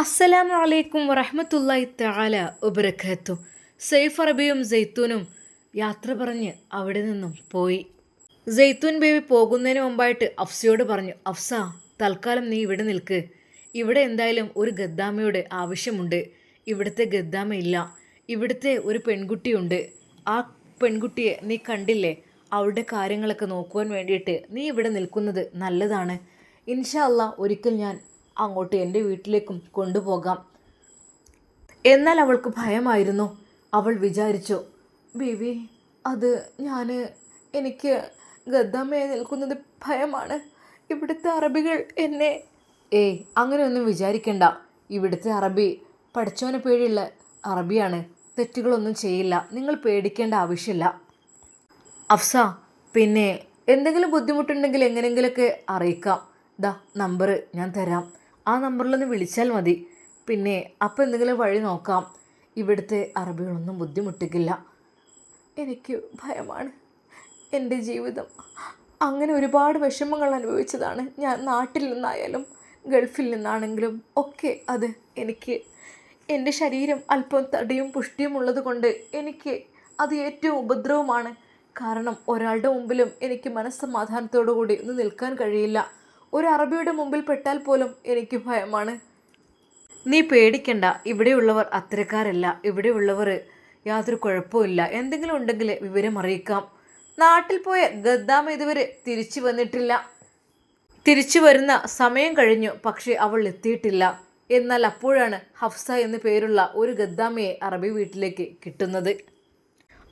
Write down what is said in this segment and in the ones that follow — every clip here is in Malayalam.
അസ്സലാമു അലൈക്കും വറഹമത്തല്ലായി തആല വബറകാത്തു. സൈഫ് അറബിയും ജെയ്ത്തൂനും യാത്ര പറഞ്ഞ് അവിടെ നിന്നും പോയി. ജെയ്ത്തൂൻ ബേബി പോകുന്നതിന് മുമ്പായിട്ട് അഫ്സയോട് പറഞ്ഞു അഫ്സ തൽക്കാലം നീ ഇവിടെ നിൽക്ക്. ഇവിടെ എന്തായാലും ഒരു ഗദ്ദാമയുടെ ആവശ്യമുണ്ട്. ഇവിടുത്തെ ഗദ്ദാമ ഇല്ല. ഇവിടുത്തെ ഒരു പെൺകുട്ടിയുണ്ട്. ആ പെൺകുട്ടിയെ നീ കണ്ടില്ലേ? അവളുടെ കാര്യങ്ങളൊക്കെ നോക്കുവാൻ വേണ്ടിയിട്ട് നീ ഇവിടെ നിൽക്കുന്നത് നല്ലതാണ്. ഇൻഷാ അള്ളാ ഒരിക്കൽ ഞാൻ അങ്ങോട്ട് എന്റെ വീട്ടിലേക്കും കൊണ്ടുപോകാം. എന്നാൽ അവൾക്ക് ഭയമായിരുന്നു. അവൾ വിചാരിച്ചു ബേബി അത് ഞാൻ എനിക്ക് ഗദ്ദാമയെ നിൽക്കുന്നത് ഭയമാണ്. ഇവിടുത്തെ അറബികൾ എന്നെ ഏയ് അങ്ങനെയൊന്നും വിചാരിക്കണ്ട. ഇവിടുത്തെ അറബി പഠിച്ചവന് പേടിയുള്ള അറബിയാണ്. തെറ്റുകളൊന്നും ചെയ്യില്ല. നിങ്ങൾ പേടിക്കേണ്ട ആവശ്യമില്ല. അഫ്സ പിന്നെ എന്തെങ്കിലും ബുദ്ധിമുട്ടുണ്ടെങ്കിൽ എങ്ങനെയെങ്കിലുമൊക്കെ അറിയിക്കാം. ദാ നമ്പർ ഞാൻ തരാം. ആ നമ്പറിലൊന്ന് വിളിച്ചാൽ മതി. പിന്നെ അപ്പം എന്തെങ്കിലും വഴി നോക്കാം. ഇവിടുത്തെ അറബികളൊന്നും ബുദ്ധിമുട്ടിക്കില്ല. എനിക്ക് ഭയമാണ്. എന്റെ ജീവിതം. അങ്ങനെ ഒരുപാട് വിഷമങ്ങൾ അനുഭവിച്ചതാണ്. ഞാൻ നാട്ടിൽ നിന്നായാലും ഗൾഫിൽ നിന്നാണെങ്കിലും ഒക്കെ അത് എനിക്ക് എന്റെ ശരീരം അല്പം തടിയും പുഷ്ടിയും ഉള്ളത് കൊണ്ട് എനിക്ക് അത് ഏറ്റവും ഉപദ്രവമാണ്. കാരണം ഒരാളുടെ മുമ്പിലും എനിക്ക് മനസ്സമാധാനത്തോടു കൂടി ഒന്ന് നിൽക്കാൻ കഴിയില്ല. ഒരു അറബിയുടെ മുമ്പിൽ പെട്ടാൽ പോലും എനിക്ക് ഭയമാണ്. നീ പേടിക്കണ്ട. ഇവിടെയുള്ളവർ അത്തരക്കാരല്ല. ഇവിടെയുള്ളവർ യാതൊരു കുഴപ്പമില്ല എന്തെങ്കിലും ഉണ്ടെങ്കിൽ വിവരം അറിയിക്കാം. നാട്ടിൽ പോയ ഗദ്ദാമ ഇതുവരെ തിരിച്ചു വന്നിട്ടില്ല. തിരിച്ചു വരുന്ന സമയം കഴിഞ്ഞു. പക്ഷേ അവൾ എത്തിയിട്ടില്ല. എന്നാൽ അപ്പോഴാണ് ഹഫ്സ എന്നു പേരുള്ള ഒരു ഗദ്ദാമയെ അറബി വീട്ടിലേക്ക് കിട്ടുന്നത്.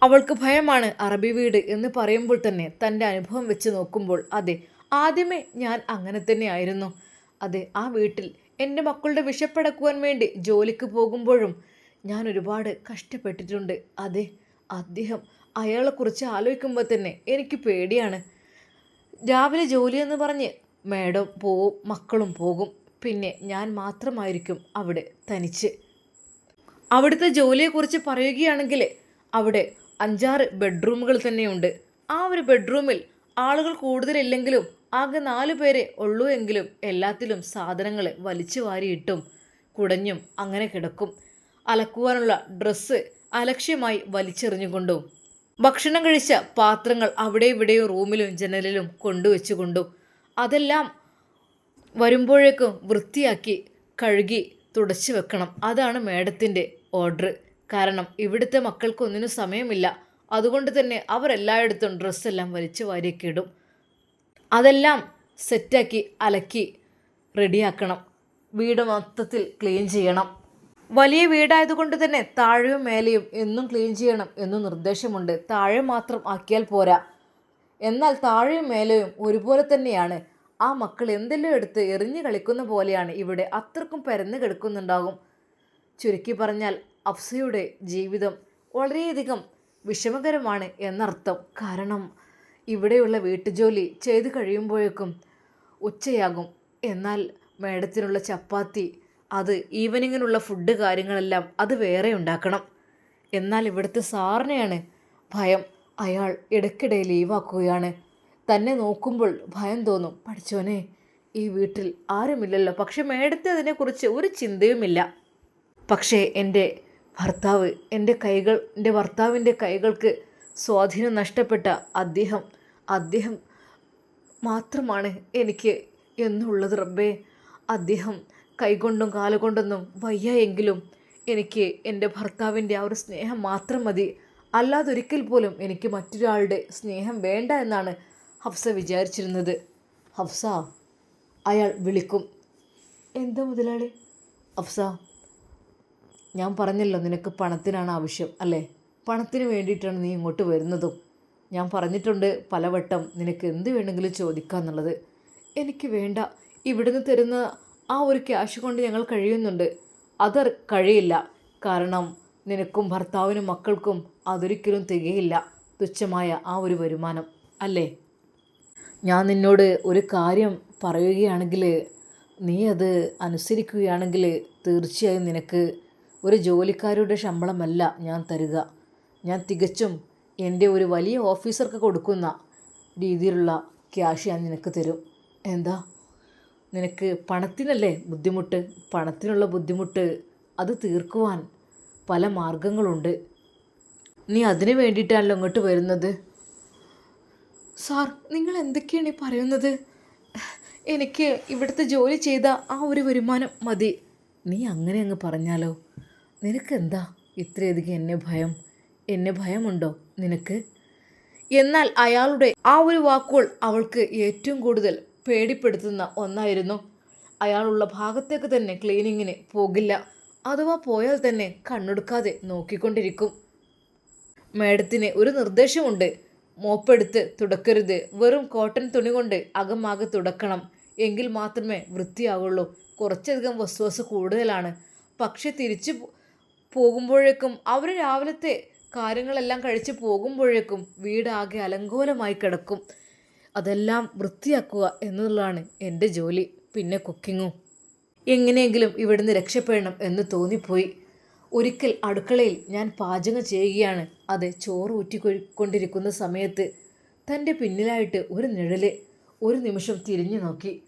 അവൾക്ക് ഭയമാണ് അറബി വീട് എന്ന് പറയുമ്പോൾ തന്നെ തന്റെ അനുഭവം വെച്ച് നോക്കുമ്പോൾ അതെ ആദ്യമേ ഞാൻ അങ്ങനെ തന്നെ ആയിരുന്നു അതെ ആ വീട്ടിൽ എന്റെ മക്കളുടെ വിശപ്പടക്കുവാൻ വേണ്ടി ജോലിക്ക് പോകുമ്പോഴും ഞാൻ ഒരുപാട് കഷ്ടപ്പെട്ടിട്ടുണ്ട്. അതെ അദ്ദേഹം അയാളെക്കുറിച്ച് ആലോചിക്കുമ്പോൾ തന്നെ എനിക്ക് പേടിയാണ്. രാവിലെ ജോലി എന്ന് പറഞ്ഞ് മേഡം പോവും മക്കളും പോകും. പിന്നെ ഞാൻ മാത്രമായിരിക്കും അവിടെ തനിച്ച്. അവിടുത്തെ ജോലിയെക്കുറിച്ച് പറയുകയാണെങ്കിൽ അവിടെ അഞ്ചാറ് ബെഡ്റൂമുകൾ തന്നെയുണ്ട്. ആ ഒരു ബെഡ്റൂമിൽ ആളുകൾ കൂടുതലില്ലെങ്കിലും ആകെ നാലു പേരെ ഉള്ളൂ എങ്കിലും എല്ലാത്തിലും സാധനങ്ങൾ വലിച്ചു വാരിയിട്ടും കുടഞ്ഞും അങ്ങനെ കിടക്കും. അലക്കുവാനുള്ള ഡ്രസ്സ് അലക്ഷ്യമായി വലിച്ചെറിഞ്ഞുകൊണ്ടും ഭക്ഷണം കഴിച്ച പാത്രങ്ങൾ അവിടെ ഇവിടെയും റൂമിലും ജനലിലും കൊണ്ടുവച്ചുകൊണ്ടും അതെല്ലാം വരുമ്പോഴേക്കും വൃത്തിയാക്കി കഴുകി തുടച്ചു വെക്കണം. അതാണ് മേഡത്തിന്റെ ഓർഡർ. കാരണം ഇവിടുത്തെ മക്കൾക്കൊന്നിനും സമയമില്ല. അതുകൊണ്ട് തന്നെ അവരെല്ലായിടത്തും ഡ്രസ്സെല്ലാം വലിച്ചു വാരിയൊക്കെ ഇടും. അതെല്ലാം സെറ്റാക്കി അലക്കി റെഡിയാക്കണം. വീട് മൊത്തത്തിൽ ക്ലീൻ ചെയ്യണം. വലിയ വീടായതുകൊണ്ട് തന്നെ താഴെയും മേലെയും എന്നും ക്ലീൻ ചെയ്യണം എന്നും നിർദ്ദേശമുണ്ട്. താഴെ മാത്രം ആക്കിയാൽ പോരാ. എന്നാൽ താഴെയും മേലെയും ഒരുപോലെ തന്നെയാണ്. ആ മക്കൾ എന്തെല്ലാം എടുത്ത് എറിഞ്ഞു കളിക്കുന്ന പോലെയാണ് ഇവിടെ അത്രക്കും പരന്ന് കിടക്കുന്നുണ്ടാകും. ചുരുക്കി പറഞ്ഞാൽ അഫ്സയുടെ ജീവിതം വളരെയധികം വിഷമകരമാണ് എന്നർത്ഥം. കാരണം ഇവിടെയുള്ള വീട്ടുജോലി ചെയ്തു കഴിയുമ്പോഴേക്കും ഉച്ചയാകും. എന്നാൽ മേഡത്തിനുള്ള ചപ്പാത്തി അത് ഈവനിങ്ങിനുള്ള ഫുഡ് കാര്യങ്ങളെല്ലാം അത് വേറെ ഉണ്ടാക്കണം. എന്നാൽ ഇവിടുത്തെ സാറിനെയാണ് ഭയം. അയാൾ ഇടയ്ക്കിടെ ലീവാക്കുകയാണ്. തന്നെ നോക്കുമ്പോൾ ഭയം തോന്നും. പഠിച്ചോനെ ഈ വീട്ടിൽ ആരുമില്ലല്ലോ. പക്ഷെ മേഡത്തെ അതിനെക്കുറിച്ച് ഒരു ചിന്തയുമില്ല. പക്ഷേ എന്റെ ഭർത്താവ് എന്റെ കൈകൾ എന്റെ ഭർത്താവിന്റെ കൈകൾക്ക് സ്വാധീനം നഷ്ടപ്പെട്ട അദ്ദേഹം അദ്ദേഹം മാത്രമാണ് എനിക്ക് എന്നുള്ളത് റബ്ബേ. അദ്ദേഹം കൈകൊണ്ടും കാലുകൊണ്ടൊന്നും വയ്യ എങ്കിലും എനിക്ക് എന്റെ ഭർത്താവിന്റെ ആ ഒരു സ്നേഹം മാത്രം മതി. അല്ലാതൊരിക്കൽ പോലും എനിക്ക് മറ്റൊരാളുടെ സ്നേഹം വേണ്ട എന്നാണ് ഹഫ്സ വിചാരിച്ചിരുന്നത്. ഹഫ്സ അയാൾ വിളിക്കും. എന്താ മുതലാളി? ഹഫ്സ ഞാൻ പറഞ്ഞല്ലോ നിനക്ക് പണത്തിനാണ് ആവശ്യം അല്ലേ? പണത്തിന് വേണ്ടിയിട്ടാണ് നീ ഇങ്ങോട്ട് വരുന്നതും. ഞാൻ പറഞ്ഞിട്ടുണ്ട് പലവട്ടം നിനക്ക് എന്ത് വേണമെങ്കിലും ചോദിക്കാന്നുള്ളത്. എനിക്ക് വേണ്ട. ഇവിടുന്ന് തരുന്ന ആ ഒരു ക്യാഷ് കൊണ്ട് ഞങ്ങൾ കഴിയുന്നുണ്ട്. അത് കഴിയില്ല. കാരണം നിനക്കും ഭർത്താവിനും മക്കൾക്കും അതൊരിക്കലും തികയില്ല. തുച്ഛമായ ആ ഒരു വരുമാനം. അല്ലേ? ഞാൻ നിന്നോട് ഒരു കാര്യം പറയുകയാണെങ്കിൽ നീ അത് അനുസരിക്കുകയാണെങ്കിൽ തീർച്ചയായും നിനക്ക് ഒരു ജോലിക്കാരുടെ ശമ്പളമല്ല ഞാൻ തരിക. ഞാൻ തികച്ചും എന്റെ ഒരു വലിയ ഓഫീസർക്ക് കൊടുക്കുന്ന രീതിയിലുള്ള ക്യാഷ് ഞാൻ നിനക്ക് തരും. എന്താ? നിനക്ക് പണത്തിനല്ലേ ബുദ്ധിമുട്ട്? പണത്തിനുള്ള ബുദ്ധിമുട്ട് അത് തീർക്കുവാൻ പല മാർഗങ്ങളുണ്ട്. നീ അതിനു വേണ്ടിയിട്ടാണല്ലോ ഇങ്ങോട്ട് വരുന്നത്? സാർ നിങ്ങൾ എന്തൊക്കെയാണ് ഈ പറയുന്നത്? എനിക്ക് ഇവിടുത്തെ ജോലി ചെയ്ത ആ ഒരു വരുമാനം മതി. നീ അങ്ങനെ അങ്ങ് പറഞ്ഞാലോ? നിനക്കെന്താ ഇത്രയധികം എന്നെ ഭയം? എന്നെ ഭയമുണ്ടോ നിനക്ക്? എന്നാൽ അയാളുടെ ആ ഒരു വാക്കുകൾ അവൾക്ക് ഏറ്റവും കൂടുതൽ പേടിപ്പെടുത്തുന്ന ഒന്നായിരുന്നു. അയാളുള്ള ഭാഗത്തേക്ക് തന്നെ ക്ലീനിങ്ങിന് പോകില്ല. അഥവാ പോയാൽ തന്നെ കണ്ണെടുക്കാതെ നോക്കിക്കൊണ്ടിരിക്കും. മേഡത്തിന് ഒരു നിർദ്ദേശമുണ്ട്. മോപ്പെടുത്ത് തുടക്കരുത്. വെറും കോട്ടൺ തുണി കൊണ്ട് അകമാകെ തുടക്കണം. എങ്കിൽ മാത്രമേ വൃത്തിയാവുള്ളൂ. കുറച്ചധികം വസ്തുവസ് കൂടുതലാണ്. പക്ഷെ തിരിച്ചു പോകുമ്പോഴേക്കും അവർ രാവിലത്തെ കാര്യങ്ങളെല്ലാം കഴിച്ചു പോകുമ്പോഴേക്കും വീടാകെ അലങ്കോലമായി കിടക്കും. അതെല്ലാം വൃത്തിയാക്കുക എന്നുള്ളതാണ് എന്റെ ജോലി പിന്നെ കുക്കിങ്ങും. എങ്ങനെയെങ്കിലും ഇവിടുന്ന് രക്ഷപ്പെടണം എന്ന് തോന്നിപ്പോയി. ഒരിക്കൽ അടുക്കളയിൽ ഞാൻ പാചകം ചെയ്യുകയാണ്. അത് ചോറ് ഊറ്റിക്കൊണ്ടിരിക്കുന്ന സമയത്ത് തന്റെ പിന്നിലായിട്ട് ഒരു നിഴൽ ഒരു നിമിഷം തിരിഞ്ഞു നോക്കി.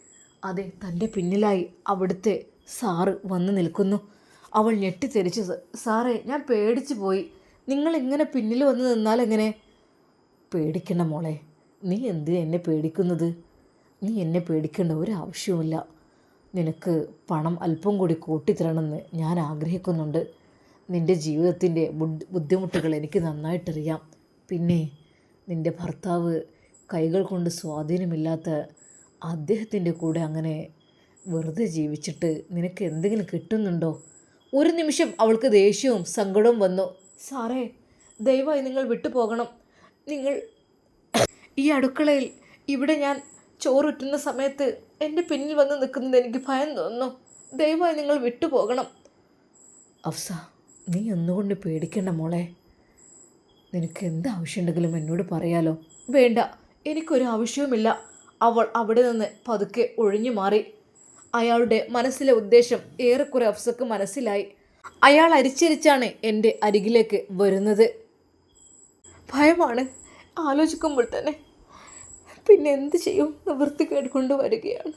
അതെ തന്റെ പിന്നിലായി അവിടുത്തെ സാറ് വന്നു നിൽക്കുന്നു. അവൾ ഞെട്ടിത്തെരിച്ചു "സ- സാറേ ഞാൻ പേടിച്ചു പോയി. നിങ്ങൾ ഇങ്ങനെ പിന്നിൽ വന്ന് നിന്നാൽ എങ്ങനെ? പേടിക്കണ്ട മോളെ നീ എന്ത് എന്നെ പേടിക്കുന്നത്? നീ എന്നെ പേടിക്കേണ്ട ഒരു ആവശ്യവുമില്ല. നിനക്ക് പണം അല്പം കൂടി കൂട്ടിത്തരണമെന്ന് ഞാൻ ആഗ്രഹിക്കുന്നുണ്ട്. നിന്റെ ജീവിതത്തിന്റെ ബുദ്ധിമുട്ടുകൾ എനിക്ക് നന്നായിട്ടറിയാം. പിന്നെ നിന്റെ ഭർത്താവ് കൈകൾ കൊണ്ട് സ്വാധീനമില്ലാത്ത അദ്ദേഹത്തിന്റെ കൂടെ അങ്ങനെ വെറുതെ ജീവിച്ചിട്ട് നിനക്ക് എന്തെങ്കിലും കിട്ടുന്നുണ്ടോ? ഒരു നിമിഷം അവൾക്ക് ദേഷ്യവും സങ്കടവും വന്നു. സാറേ ദയവായി നിങ്ങൾ വിട്ടുപോകണം. നിങ്ങൾ ഈ അടുക്കളയിൽ ഇവിടെ ഞാൻ ചോറുറ്റുന്ന സമയത്ത് എന്റെ പിന്നിൽ വന്ന് നിൽക്കുന്നത് എനിക്ക് ഭയം തോന്നുന്നു. ദയവായി നിങ്ങൾ വിട്ടുപോകണം. അഫ്സ നീ ഒന്നുകൊണ്ട് പേടിക്കണ്ട മോളെ. നിനക്ക് എന്ത് ആവശ്യമുണ്ടെങ്കിലും എന്നോട് പറയാലോ. വേണ്ട എനിക്കൊരു ആവശ്യവുമില്ല. അവൾ അവിടെ നിന്ന് പതുക്കെ ഒഴിഞ്ഞു മാറി. അയാളുടെ മനസ്സിലെ ഉദ്ദേശം ഏറെക്കുറെ അഫ്സക്ക് മനസ്സിലായി. അയാൾ അരിച്ചരിച്ചാണ് എന്റെ അരികിലേക്ക് വരുന്നത്. ഭയമാണ്. ആലോചിക്കുമ്പോൾ തന്നെ പിന്നെ എന്ത് ചെയ്യും? നിവൃത്തി കേട്ടുകൊണ്ട് വരികയാണ്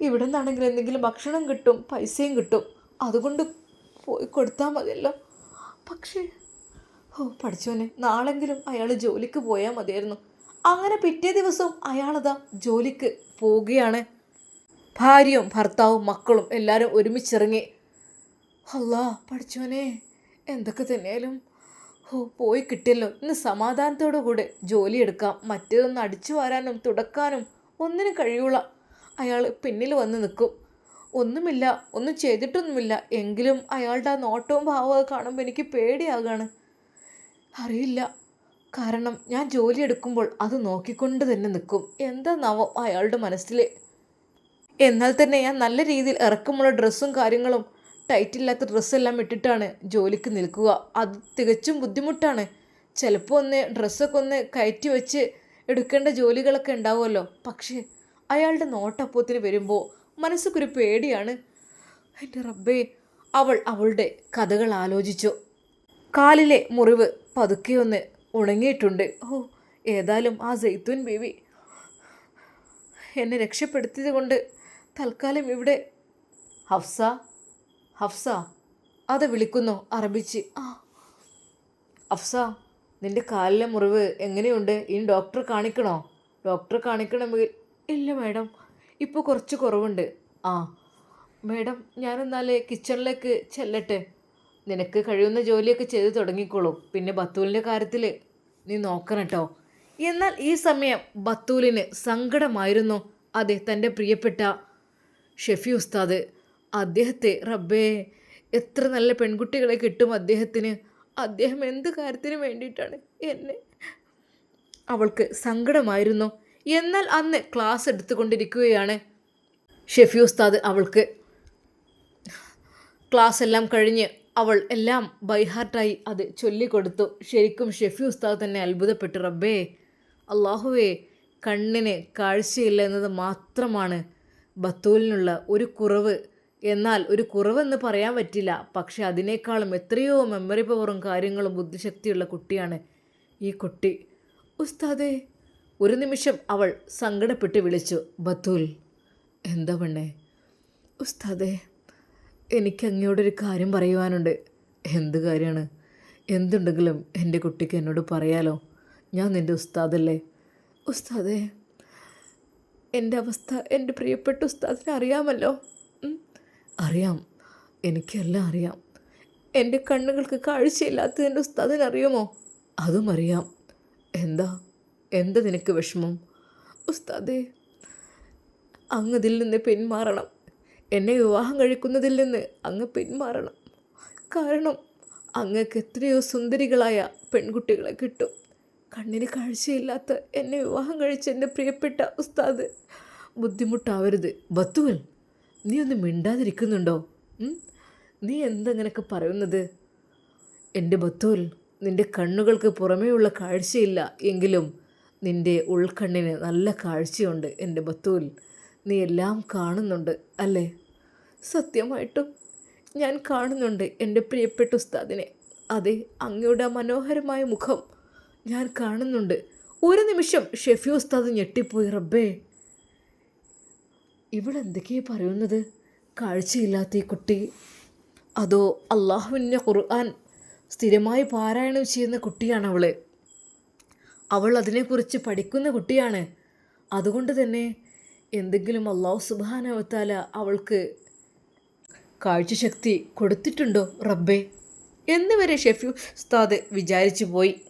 ഇവിടെ നിന്നാണെങ്കിൽ എന്തെങ്കിലും ഭക്ഷണം കിട്ടും പൈസയും കിട്ടും. അതുകൊണ്ട് പോയി കൊടുത്താൽ മതിയല്ലോ. പക്ഷേ ഓ പഠിച്ചോനെ നാളെങ്കിലും അയാൾ ജോലിക്ക് പോയാൽ മതിയായിരുന്നു. അങ്ങനെ പിറ്റേ ദിവസവും അയാളതാ ജോലിക്ക് പോവുകയാണ്. ഭാര്യയും ഭർത്താവും മക്കളും എല്ലാവരും ഒരുമിച്ചിറങ്ങി അല്ലാ പഠിച്ചോനെ. എന്തൊക്കെ തന്നെയാലും ഓ പോയി കിട്ടിയല്ലോ. ഇന്ന് സമാധാനത്തോടു കൂടെ ജോലിയെടുക്കാം മറ്റേതൊന്ന് അടിച്ചു വാരാനും തുടക്കാനും ഒന്നിനും കഴിയൂള അയാൾ പിന്നിൽ വന്ന് നിൽക്കും. ഒന്നുമില്ല ഒന്നും ചെയ്തിട്ടൊന്നുമില്ല. എങ്കിലും അയാളുടെ ആ നോട്ടവും ഭാവവും കാണുമ്പോൾ എനിക്ക് പേടിയാകാണ്. അറിയില്ല. കാരണം ഞാൻ ജോലി എടുക്കുമ്പോൾ അത് നോക്കിക്കൊണ്ട് തന്നെ നിൽക്കും. എന്താന്നാവോ അയാളുടെ മനസ്സിൽ. എന്നാൽ തന്നെ ഞാൻ നല്ല രീതിയിൽ ഇറക്കമുള്ള ഡ്രസ്സും കാര്യങ്ങളും ടൈറ്റില്ലാത്ത ഡ്രസ്സെല്ലാം ഇട്ടിട്ടാണ് ജോലിക്ക് നിൽക്കുക. അത് തികച്ചും ബുദ്ധിമുട്ടാണ്. ചിലപ്പോൾ ഒന്ന് ഡ്രസ്സൊക്കെ ഒന്ന് കയറ്റി വെച്ച് എടുക്കേണ്ട ജോലികളൊക്കെ ഉണ്ടാവുമല്ലോ. പക്ഷേ അയാളുടെ നോട്ടപ്പൂത്തിന് വരുമ്പോൾ മനസ്സൊക്കൊരു പേടിയാണ്. എന്റെ റബ്ബേ അവൾ അവളുടെ കഥകൾ ആലോചിച്ചു. കാലിലെ മുറിവ് പതുക്കെ ഒന്ന് ഉണങ്ങിയിട്ടുണ്ട്. ഓ ഏതായാലും ആ ജെയ്ത്തൂൻ ബേബി എന്നെ രക്ഷപ്പെടുത്തിയത് കൊണ്ട് തൽക്കാലം ഇവിടെ. ഹഫ്സ ഹഫ്സ അത് വിളിക്കുന്നു അറബിച്ച്. ആ. ഹഫ്സ നിന്റെ കാലിലെ മുറിവ് എങ്ങനെയുണ്ട്? ഇനി ഡോക്ടർ കാണിക്കണോ? ഡോക്ടർ കാണിക്കണമെങ്കിൽ ഇല്ല മാഡം ഇപ്പോൾ കുറച്ച് കുറവുണ്ട്. ആ. മാഡം ഞാനെന്നാൽ കിച്ചണിലേക്ക് ചെല്ലട്ടെ. നിനക്ക് കഴിയുന്ന ജോലിയൊക്കെ ചെയ്ത് തുടങ്ങിക്കോളൂ. പിന്നെ ബത്തൂലിന്റെ കാര്യത്തിൽ നീ നോക്കണം കേട്ടോ എന്നാൽ ഈ സമയം ബത്തൂലിന് സങ്കടമായിരുന്നു. അതെ തന്റെ പ്രിയപ്പെട്ട ഷെഫി ഉസ്താദ്. അദ്ദേഹത്തെ റബ്ബേ എത്ര നല്ല പെൺകുട്ടികളെ കിട്ടും അദ്ദേഹത്തിന്. അദ്ദേഹം എന്ത് കാര്യത്തിന് വേണ്ടിയിട്ടാണ് എന്നെ? അവൾക്ക് സങ്കടമായിരുന്നു. എന്നാൽ അന്ന് ക്ലാസ് എടുത്തുകൊണ്ടിരിക്കുകയാണ്. ഷെഫി ഉസ്താദ് അവൾക്ക് ക്ലാസ് എല്ലാം കഴിഞ്ഞ് അവൾ എല്ലാം ബൈഹാർട്ടായി അത് ചൊല്ലിക്കൊടുത്തു. ശരിക്കും ഷെഫി ഉസ്താദ് തന്നെ അത്ഭുതപ്പെട്ടു. റബ്ബേ അള്ളാഹുവേ കണ്ണിന് കാഴ്ചയില്ല എന്നത് മാത്രമാണ് ബത്തൂലിനുള്ള ഒരു കുറവ്. എന്നാൽ ഒരു കുറവെന്ന് പറയാൻ പറ്റില്ല. പക്ഷെ അതിനേക്കാളും എത്രയോ മെമ്മറി പവറും കാര്യങ്ങളും ബുദ്ധിശക്തിയുള്ള കുട്ടിയാണ് ഈ കുട്ടി. ഉസ്താദേ ഒരു നിമിഷം അവൾ സങ്കടപ്പെട്ട് വിളിച്ചു. ബത്തുൽ എന്താ പെണ്ണേ? ഉസ്താദേ എനിക്ക് അങ്ങയോടൊരു കാര്യം പറയുവാനുണ്ട്. എന്ത് കാര്യമാണ്? എന്തുണ്ടെങ്കിലും എന്റെ കുട്ടിക്ക് എന്നോട് പറയാലോ. ഞാൻ നിന്റെ ഉസ്താദല്ലേ? ഉസ്താദേ എന്റെ അവസ്ഥ എന്റെ പ്രിയപ്പെട്ട ഉസ്താദിനെ അറിയാമല്ലോ. അറിയാം. എനിക്കെല്ലാം അറിയാം. എന്റെ കണ്ണുകൾക്ക് കാഴ്ചയില്ലാത്തതിന്റെ ഉസ്താദിനറിയുമോ? അതും അറിയാം. എന്താ? എന്താ നിനക്ക് വിഷമം? ഉസ്താദേ അങ്ങ് ഇതിൽ നിന്ന് പിന്മാറണം. എന്നെ വിവാഹം കഴിക്കുന്നതിൽ നിന്ന് അങ്ങ് പിന്മാറണം. കാരണം അങ്ങക്ക് എത്രയോ സുന്ദരികളായ പെൺകുട്ടികളെ കിട്ടും. കണ്ണിന് കാഴ്ചയില്ലാത്ത എന്നെ വിവാഹം കഴിച്ച എന്റെ പ്രിയപ്പെട്ട ഉസ്താദ്. ബുദ്ധിമുട്ടാവരുത്. ബത്തുവൽ നീ ഒന്ന് മിണ്ടാതിരിക്കുന്നുണ്ടോ? നീ എന്തങ്ങനെയൊക്കെ പറയുന്നത്? എന്റെ ബത്തൂൽ നിന്റെ കണ്ണുകൾക്ക് പുറമേയുള്ള കാഴ്ചയില്ല എങ്കിലും നിന്റെ ഉൾക്കണ്ണിന് നല്ല കാഴ്ചയുണ്ട് എന്റെ ബത്തൂൽ. നീ എല്ലാം കാണുന്നുണ്ട് അല്ലേ? സത്യമായിട്ടും ഞാൻ കാണുന്നുണ്ട് എന്റെ പ്രിയപ്പെട്ട ഉസ്താദിനെ. അതെ അങ്ങയുടെ മനോഹരമായ മുഖം ഞാൻ കാണുന്നുണ്ട്. ഒരു നിമിഷം ഷെഫി ഉസ്താദ് ഞെട്ടിപ്പോയി റബ്ബേ. ഇവളെന്തൊക്കെയാ പറയുന്നത്? കാഴ്ചയില്ലാത്ത ഈ കുട്ടി. അതോ അള്ളാഹുവിന്റെ ഖുർആൻ സ്ഥിരമായി പാരായണം ചെയ്യുന്ന കുട്ടിയാണ് അവൾ അവൾ അതിനെക്കുറിച്ച് പഠിക്കുന്ന കുട്ടിയാണ്. അതുകൊണ്ട് തന്നെ എന്തെങ്കിലും അള്ളാഹു സുബാനവത്താല അവൾക്ക് കാഴ്ചശക്തി കൊടുത്തിട്ടുണ്ടോ റബ്ബേ? എന്ന് വരെ ഷെഫി ഉസ്താദ് വിചാരിച്ചു പോയി.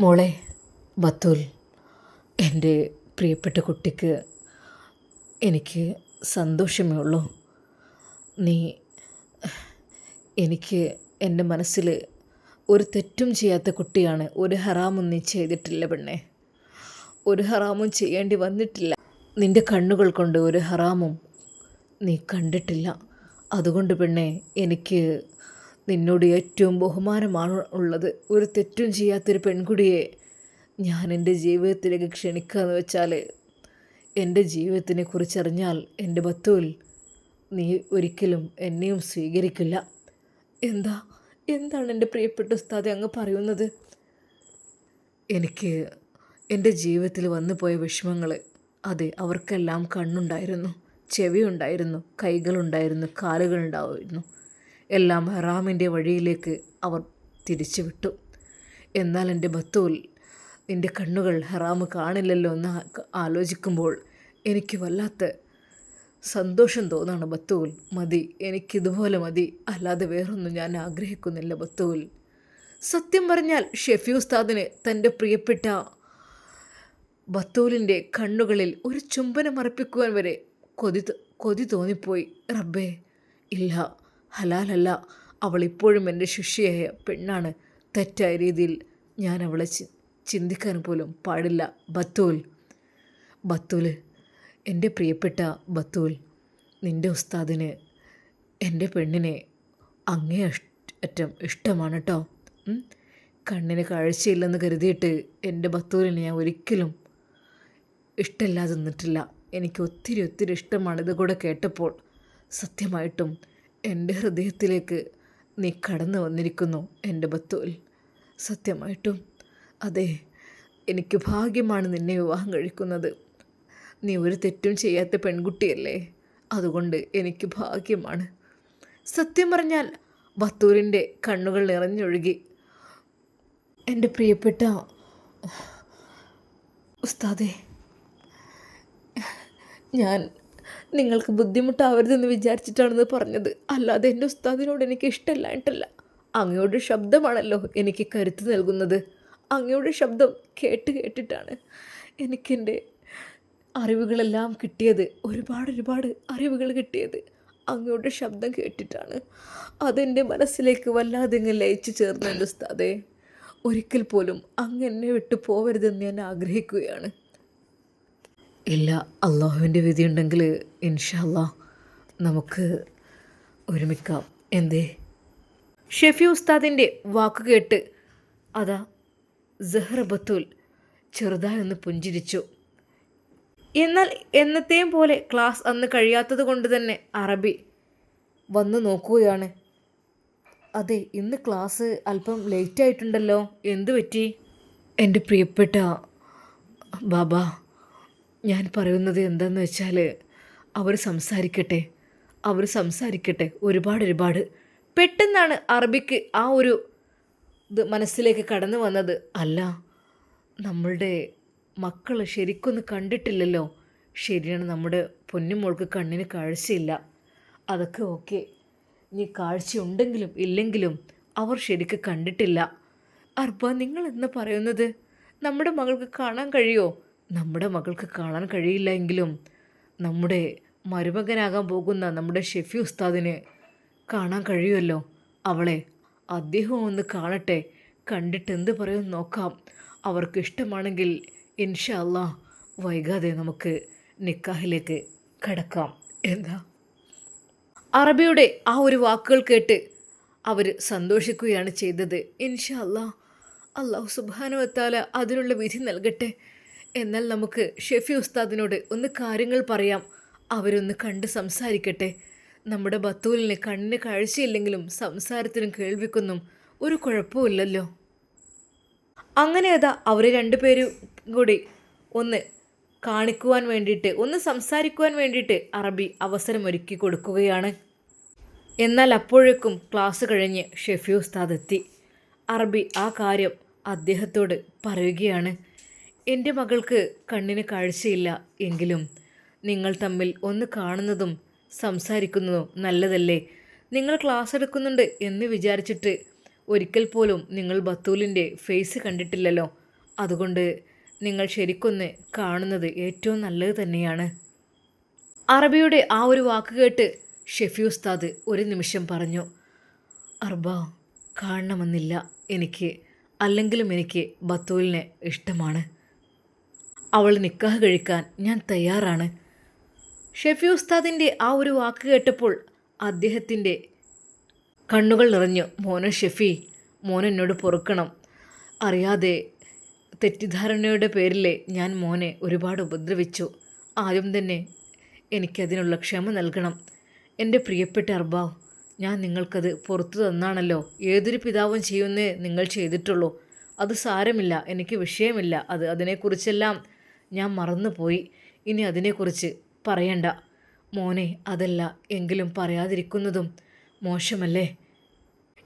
മോളെ ബത്തുൽ എന്റെ പ്രിയപ്പെട്ട കുട്ടിക്ക് എനിക്ക് സന്തോഷമേ ഉള്ളൂ. നീ എനിക്ക് എന്റെ മനസ്സിൽ ഒരു തെറ്റും ചെയ്യാത്ത കുട്ടിയാണ്. ഒരു ഹറാമും നീ ചെയ്തിട്ടില്ല പെണ്ണെ. ഒരു ഹറാമും ചെയ്യേണ്ടി വന്നിട്ടില്ല. നിന്റെ കണ്ണുകൾ കൊണ്ട് ഒരു ഹറാമും നീ കണ്ടിട്ടില്ല. അതുകൊണ്ട് പെണ്ണെ എനിക്ക് നിന്നോട് ഏറ്റവും ബഹുമാനമാണ് ഉള്ളത്. ഒരു തെറ്റും ചെയ്യാത്തൊരു പെൺകുടിയെ ഞാൻ എന്റെ ജീവിതത്തിലേക്ക് ക്ഷണിക്കുക എന്ന് വെച്ചാൽ എന്റെ ജീവിതത്തിനെ കുറിച്ചറിഞ്ഞാൽ എന്റെ ബത്തുവിൽ നീ ഒരിക്കലും എന്നെയും സ്വീകരിക്കില്ല. എന്താ? എന്താണ് എന്റെ പ്രിയപ്പെട്ട ഉസ്താദ് അങ്ങ് പറയുന്നത്? എനിക്ക് എന്റെ ജീവിതത്തിൽ വന്നു പോയ വിഷമങ്ങൾ അതെ അവർക്കെല്ലാം കണ്ണുണ്ടായിരുന്നു ചെവിയുണ്ടായിരുന്നു കൈകളുണ്ടായിരുന്നു കാലുകളുണ്ടായിരുന്നു. എല്ലാം ഹറാമിന്റെ വഴിയിലേക്ക് അവർ തിരിച്ചു വിട്ടു എന്നാൽ എന്റെ ബത്തൂൽ നിന്റെ കണ്ണുകൾ ഹറാമ് കാണില്ലല്ലോ എന്ന് ആലോചിക്കുമ്പോൾ എനിക്ക് വല്ലാത്ത സന്തോഷം തോന്നാണ് ബത്തൂൽ. മതി എനിക്കിതുപോലെ മതി. അല്ലാതെ വേറൊന്നും ഞാൻ ആഗ്രഹിക്കുന്നില്ല ബത്തൂൽ. സത്യം പറഞ്ഞാൽ ഷെഫി ഉസ്താദിന് തന്റെ പ്രിയപ്പെട്ട ബത്തൂലിന്റെ കണ്ണുകളിൽ ഒരു ചുംബനം അർപ്പിക്കുവാൻ വരെ കൊതി കൊതി തോന്നിപ്പോയി. റബ്ബേ ഇല്ല ഹലാലല്ല. അവൾ ഇപ്പോഴും എന്റെ ശിഷ്യയായ പെണ്ണാണ്. തെറ്റായ രീതിയിൽ ഞാൻ അവളെ ചിന്തിക്കാൻ പോലും പാടില്ല ബത്തൂൽ. ബത്തൂൽ എന്റെ പ്രിയപ്പെട്ട ബത്തൂൽ നിന്റെ ഉസ്താദിന് എന്റെ പെണ്ണിനെ അങ്ങേ അറ്റം ഇഷ്ടമാണ് കേട്ടോ കണ്ണിന് കാഴ്ചയില്ലെന്ന് കരുതിയിട്ട് എന്റെ ബത്തൂലിനെ ഞാൻ ഒരിക്കലും ഇഷ്ടമില്ലാതെ നിന്നിട്ടില്ല എനിക്ക് ഒത്തിരി ഒത്തിരി ഇഷ്ടമാണ്. ഇത് കൂടെ കേട്ടപ്പോൾ സത്യമായിട്ടും എന്റെ ഹൃദയത്തിലേക്ക് നീ കടന്നു വന്നിരിക്കുന്നു എന്റെ ബത്തൂൽ. സത്യമായിട്ടും. അതെ എനിക്ക് ഭാഗ്യമാണ് നിന്നെ വിവാഹം കഴിക്കുന്നത്. നീ ഒരു തെറ്റും ചെയ്യാത്ത പെൺകുട്ടിയല്ലേ? അതുകൊണ്ട് എനിക്ക് ഭാഗ്യമാണ്. സത്യം പറഞ്ഞാൽ ബത്തൂരിന്റെ കണ്ണുകൾ നിറഞ്ഞൊഴുകി. എന്റെ പ്രിയപ്പെട്ട ഉസ്താദേ ഞാൻ നിങ്ങൾക്ക് ബുദ്ധിമുട്ടാവരുതെന്ന് വിചാരിച്ചിട്ടാണെന്ന് പറഞ്ഞത്. അല്ലാതെ എന്റെ ഉസ്താദിനോട് എനിക്ക് ഇഷ്ടമല്ലായിട്ടല്ല അങ്ങയുടെ ശബ്ദമാണല്ലോ എനിക്ക് കരുത്ത് നൽകുന്നത്. അങ്ങയുടെ ശബ്ദം കേട്ട് കേട്ടിട്ടാണ് എനിക്കെന്റെ അറിവുകളെല്ലാം കിട്ടിയത്. ഒരുപാട് ഒരുപാട് അറിവുകൾ കിട്ടിയത്. അങ്ങയുടെ ശബ്ദം കേട്ടിട്ടാണ്. അതെന്റെ മനസ്സിലേക്ക് വല്ലാതെ ഇങ്ങ് ലയിച്ചു ചേർന്നുണ്ട് ഉസ്താദേ. ഒരിക്കൽ പോലും അങ്ങ് എന്നെ വിട്ടു പോവരുതെന്ന് ഞാൻ ആഗ്രഹിക്കുകയാണ്. ഇല്ല അള്ളാഹുവിന്റെ വിധി ഉണ്ടെങ്കിൽ ഇൻഷല്ല നമുക്ക് ഒരുമിക്കാം. എന്തേ? ഷെഫി ഉസ്താദിന്റെ വാക്ക് കേട്ട് അതാ ബത്തുൽ ചെറുതായി ഒന്ന് പുഞ്ചിരിച്ചു. എന്നാൽ എന്നത്തെയും പോലെ ക്ലാസ് അന്ന് കഴിയാത്തത് കൊണ്ട് തന്നെ അറബി വന്ന് നോക്കുകയാണ്. അതെ ഇന്ന് ക്ലാസ് അല്പം ലേറ്റ് ആയിട്ടുണ്ടല്ലോ. എന്തു പറ്റി? എന്റെ പ്രിയപ്പെട്ട ബാബ ഞാൻ പറയുന്നത് എന്താന്ന് വെച്ചാൽ അവർ സംസാരിക്കട്ടെ അവർ സംസാരിക്കട്ടെ. ഒരുപാട് ഒരുപാട്. പെട്ടെന്നാണ് അറബിക്ക് ആ ഒരു ഇത് മനസ്സിലേക്ക് കടന്നു വന്നത്. അല്ല നമ്മളുടെ മക്കൾ ശരിക്കൊന്ന് കണ്ടിട്ടില്ലല്ലോ. ശരിയാണ് നമ്മുടെ പൊന്നുമോൾക്ക് കണ്ണിന് കാഴ്ചയില്ല. അതൊക്കെ ഓക്കെ. നീ കാഴ്ചയുണ്ടെങ്കിലും ഇല്ലെങ്കിലും അവർ ശരിക്ക് കണ്ടിട്ടില്ല. അർബ നിങ്ങൾ എന്ന് പറയുന്നത്? നമ്മുടെ മകൾക്ക് കാണാൻ കഴിയുമോ നമ്മുടെ മകൾക്ക് കാണാൻ കഴിയില്ല എങ്കിലും നമ്മുടെ മരുമകനാകാൻ പോകുന്ന നമ്മുടെ ഷെഫി ഉസ്താദിന് കാണാൻ കഴിയുമല്ലോ? അവളെ അദ്ദേഹം ഒന്ന് കാണട്ടെ. കണ്ടിട്ട് എന്ത് പറയും നോക്കാം. അവർക്ക് ഇഷ്ടമാണെങ്കിൽ ഇൻഷാ അല്ലാ വൈകാതെ നമുക്ക് നിക്കാഹിലേക്ക് കടക്കാം. എന്താ? അറബിയുടെ ആ ഒരു വാക്കുകൾ കേട്ട് അവർ സന്തോഷിക്കുകയാണ് ചെയ്തത്. ഇൻഷല്ല അള്ളാഹു സുബാനുവത്താല അതിനുള്ള വിധി നൽകട്ടെ. എന്നാൽ നമുക്ക് ഷെഫി ഉസ്താദിനോട് ഒന്ന് കാര്യങ്ങൾ പറയാം. അവരൊന്ന് കണ്ട് സംസാരിക്കട്ടെ. നമ്മുടെ ബത്തൂലിന് കണ്ണിന് കാഴ്ചയില്ലെങ്കിലും സംസാരത്തിനും കേൾവിക്കൊന്നും ഒരു കുഴപ്പമില്ലല്ലോ അങ്ങനെ അതാ അവർ രണ്ടുപേരും കൂടി ഒന്ന് കാണിക്കുവാൻ വേണ്ടിയിട്ട് ഒന്ന് സംസാരിക്കുവാൻ വേണ്ടിയിട്ട് അറബി അവസരം ഒരുക്കി കൊടുക്കുകയാണ്. എന്നാൽ അപ്പോഴേക്കും ക്ലാസ് കഴിഞ്ഞ് ഷെഫി ഉസ്താദ് എത്തി. അറബി ആ കാര്യം അദ്ദേഹത്തോട് പറയുകയാണ് എന്റെ മകൾക്ക് കണ്ണിന് കാഴ്ചയില്ല എങ്കിലും നിങ്ങൾ തമ്മിൽ ഒന്ന് കാണുന്നതും സംസാരിക്കുന്നതും നല്ലതല്ലേ? നിങ്ങൾ ക്ലാസ് എടുക്കുന്നുണ്ട് എന്ന് വിചാരിച്ചിട്ട് ഒരിക്കൽ പോലും നിങ്ങൾ ബത്തൂലിന്റെ ഫേസ് കണ്ടിട്ടില്ലല്ലോ. അതുകൊണ്ട് നിങ്ങൾ ശരിക്കൊന്ന് കാണുന്നത് ഏറ്റവും നല്ലത് തന്നെയാണ്. അറബിയുടെ ആ ഒരു വാക്ക് കേട്ട് ഷെഫി ഉസ്താദ് ഒരു നിമിഷം പറഞ്ഞു അർബ കാണണമെന്നില്ല എനിക്ക്. അല്ലെങ്കിലും എനിക്ക് ബത്തൂലിനെ ഇഷ്ടമാണ്. അവൾ നിക്കാഹ് കഴിക്കാൻ ഞാൻ തയ്യാറാണ്. ഷെഫി ഉസ്താദിന്റെ ആ ഒരു വാക്ക് കേട്ടപ്പോൾ അദ്ദേഹത്തിന്റെ കണ്ണുകൾ നിറഞ്ഞു മോനെ ഷെഫി മോൻ എന്നോട് പൊറുക്കണം. അറിയാതെ തെറ്റിദ്ധാരണയുടെ പേരിൽ ഞാൻ മോനെ ഒരുപാട് ഉപദ്രവിച്ചു. ആദ്യം തന്നെ എനിക്കതിനുള്ള ക്ഷമ നൽകണം. എന്റെ പ്രിയപ്പെട്ട അർബാവ് ഞാൻ നിങ്ങൾക്കത് പുറത്തു തന്നാണല്ലോ. ഏതൊരു പിതാവും ചെയ്യുന്നേ നിങ്ങൾ ചെയ്തിട്ടുള്ളൂ. അത് സാരമില്ല എനിക്ക് വിഷയമില്ല. അത് അതിനെക്കുറിച്ചെല്ലാം ഞാൻ മറന്നുപോയി. ഇനി അതിനെക്കുറിച്ച് പറയണ്ട. മോനെ അതല്ല എങ്കിലും പറയാതിരിക്കുന്നതും മോശമല്ലേ?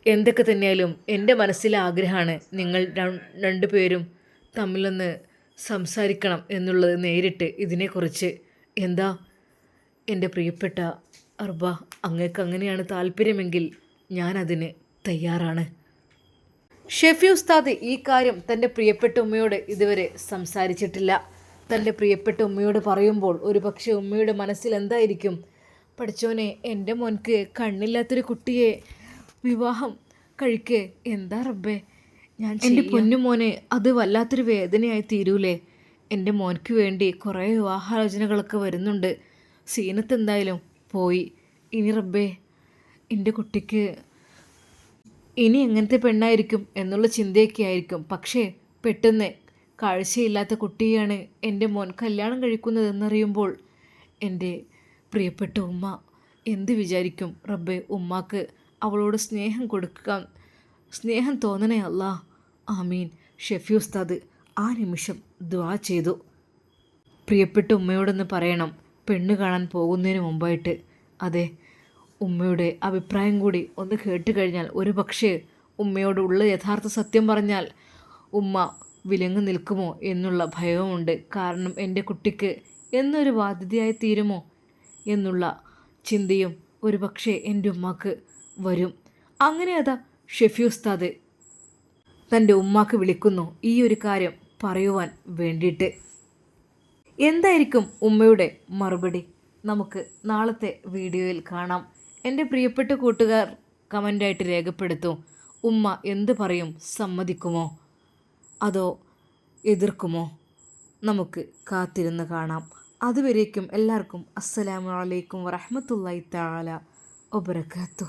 എന്തൊക്കെ തന്നെയായാലും എന്റെ മനസ്സിലെ ആഗ്രഹമാണ് നിങ്ങൾ രണ്ടുപേരും തമ്മിലൊന്ന് സംസാരിക്കണം എന്നുള്ളത് നേരിട്ട് ഇതിനെക്കുറിച്ച്. എന്താ? എന്റെ പ്രിയപ്പെട്ട അർബ അങ്ങേക്ക് അങ്ങനെയാണ് താല്പര്യമെങ്കിൽ ഞാനതിന് തയ്യാറാണ്. ഷെഫി ഉസ്താദ് ഈ കാര്യം തന്റെ പ്രിയപ്പെട്ട ഉമ്മയോട് ഇതുവരെ സംസാരിച്ചിട്ടില്ല. തന്റെ പ്രിയപ്പെട്ട ഉമ്മയോട് പറയുമ്പോൾ ഒരു പക്ഷേ ഉമ്മയുടെ മനസ്സിൽ എന്തായിരിക്കും പഠിച്ചോനെ എന്റെ മോൻക്ക് കണ്ണില്ലാത്തൊരു കുട്ടിയെ വിവാഹം കഴിക്കേ. എന്താ റബ്ബേ? ഞാൻ എന്റെ പൊന്നു മോനെ അത് വല്ലാത്തൊരു വേദനയായി തീരൂലേ? എന്റെ മോൻക്ക് വേണ്ടി കുറേ വിവാഹാലോചനകളൊക്കെ വരുന്നുണ്ട്. സീനത്ത് എന്തായാലും പോയി. ഇനി റബ്ബേ എന്റെ കുട്ടിക്ക് ഇനി എങ്ങനത്തെ പെണ്ണായിരിക്കും എന്നുള്ള ചിന്തയൊക്കെ ആയിരിക്കും. പക്ഷേ പെട്ടെന്ന് കാഴ്ചയില്ലാത്ത കുട്ടിയാണ് എന്റെ മോൻ കല്യാണം കഴിക്കുന്നതെന്നറിയുമ്പോൾ എന്റെ പ്രിയപ്പെട്ട ഉമ്മ എന്ത് വിചാരിക്കും റബ്ബെ ഉമ്മാക്ക് അവളോട് സ്നേഹം കൊടുക്കുക സ്നേഹം തോന്നണേ അല്ല. ആമീൻ. ഷെഫി ഉസ്താദ് ആ നിമിഷം ദ്വാ ചെയ്തു. പ്രിയപ്പെട്ട ഉമ്മയോടൊന്ന് പറയണം പെണ്ണ് കാണാൻ പോകുന്നതിന് മുമ്പായിട്ട്. അതെ ഉമ്മയുടെ അഭിപ്രായം കൂടി ഒന്ന് കേട്ട് കഴിഞ്ഞാൽ ഒരു പക്ഷേ ഉമ്മയോടുള്ള യഥാർത്ഥ സത്യം പറഞ്ഞാൽ ഉമ്മ വിലങ്ങ് നിൽക്കുമോ എന്നുള്ള ഭയവുമുണ്ട്. കാരണം എന്റെ കുട്ടിക്ക് എന്നൊരു ബാധ്യതയായി തീരുമോ? എന്നുള്ള ചിന്തയും ഒരു പക്ഷേ എന്റെ ഉമ്മാക്ക് വരും. അങ്ങനെ അതാ ഷെഫി ഉസ്താദ് തന്റെ ഉമ്മാക്ക് വിളിക്കുന്നു ഈ ഒരു കാര്യം പറയുവാൻ വേണ്ടിയിട്ട്. എന്തായിരിക്കും ഉമ്മയുടെ മറുപടി? നമുക്ക് നാളത്തെ വീഡിയോയിൽ കാണാം. എന്റെ പ്രിയപ്പെട്ട കൂട്ടുകാർ കമന്റായിട്ട് രേഖപ്പെടുത്തും. ഉമ്മ എന്ത് പറയും സമ്മതിക്കുമോ? അതോ എതിർക്കുമോ? നമുക്ക് കാത്തിരുന്ന് കാണാം. അതുവരേക്കും എല്ലാവർക്കും അസ്സലാമലൈക്കും വറഹമത്തല്ലായി താല ഒബരക്കാത്തു